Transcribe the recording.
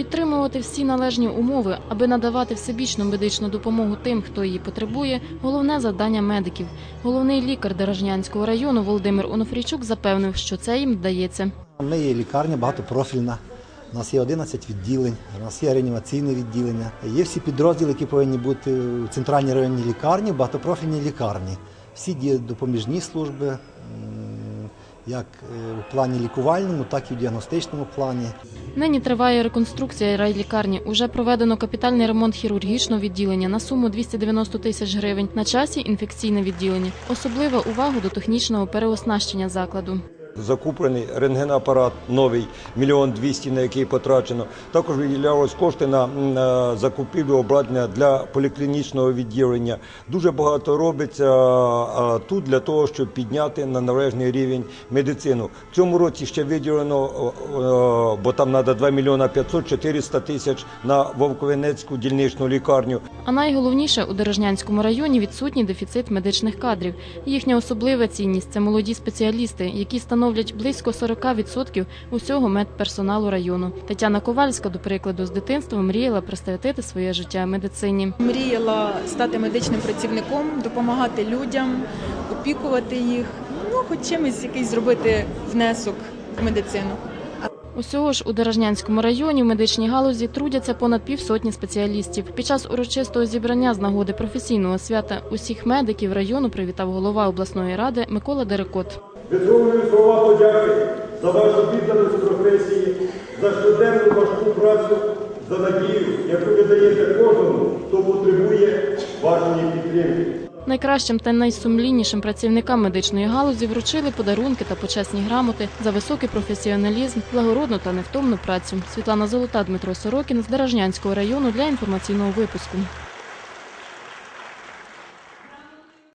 Підтримувати всі належні умови, аби надавати всебічну медичну допомогу тим, хто її потребує, головне завдання медиків. Головний лікар Дорожнянського району Володимир Онофрійчук запевнив, що це їм вдається. Ми є лікарня багатопрофільна. У нас є 11 відділень, у нас є реанімаційне відділення. Є всі підрозділи, які повинні бути в центральній районній лікарні, в багатопрофільній лікарні. Всі допоміжні служби, як е, у плані лікувальному, так і в діагностичному плані. Нині триває реконструкція райлікарні. Уже проведено капітальний ремонт хірургічного відділення на суму 290 тисяч гривень. На часі інфекційне відділення. Особлива увага до технічного переоснащення закладу. Закуплений рентгенапарат новий, мільйон двісті, на який потрачено. Також виділялись кошти на, на закупівлю обладнання для поліклінічного відділення. Дуже багато робиться а, тут для того, щоб підняти на належний рівень медицину. В цьому році ще виділено, бо там треба 2 мільйона 500-400 тисяч на Вовковенецьку дільничну лікарню. А найголовніше у Дорожнянському районі відсутній дефіцит медичних кадрів. Їхня особлива цінність це молоді спеціалісти, які становлять близько 40% усього медперсоналу району. Тетяна Ковальська, до прикладу, з дитинства мріяла присвятити своє життя медицині. Мріяла стати медичним працівником, допомагати людям, опікувати їх. Ну, хоч чимось якийсь зробити внесок в медицину. Усього ж у Дорожнянському районі в медичній галузі трудяться понад півсотні спеціалістів. Під час урочистого зібрання з нагоди професійного свята усіх медиків району привітав голова обласної ради Микола Дерекот. Висловлюю слова подяки за вашу відданість професії, за щоденну важку працю, за надію, яку ви даєте кожному, хто потребує вашої підтримки. Найкращим та найсумліннішим працівникам медичної галузі вручили подарунки та почесні грамоти за високий професіоналізм, благородну та невтомну працю. Світлана Золота, Дмитро Сорокін з Дорожнянського району для інформаційного випуску.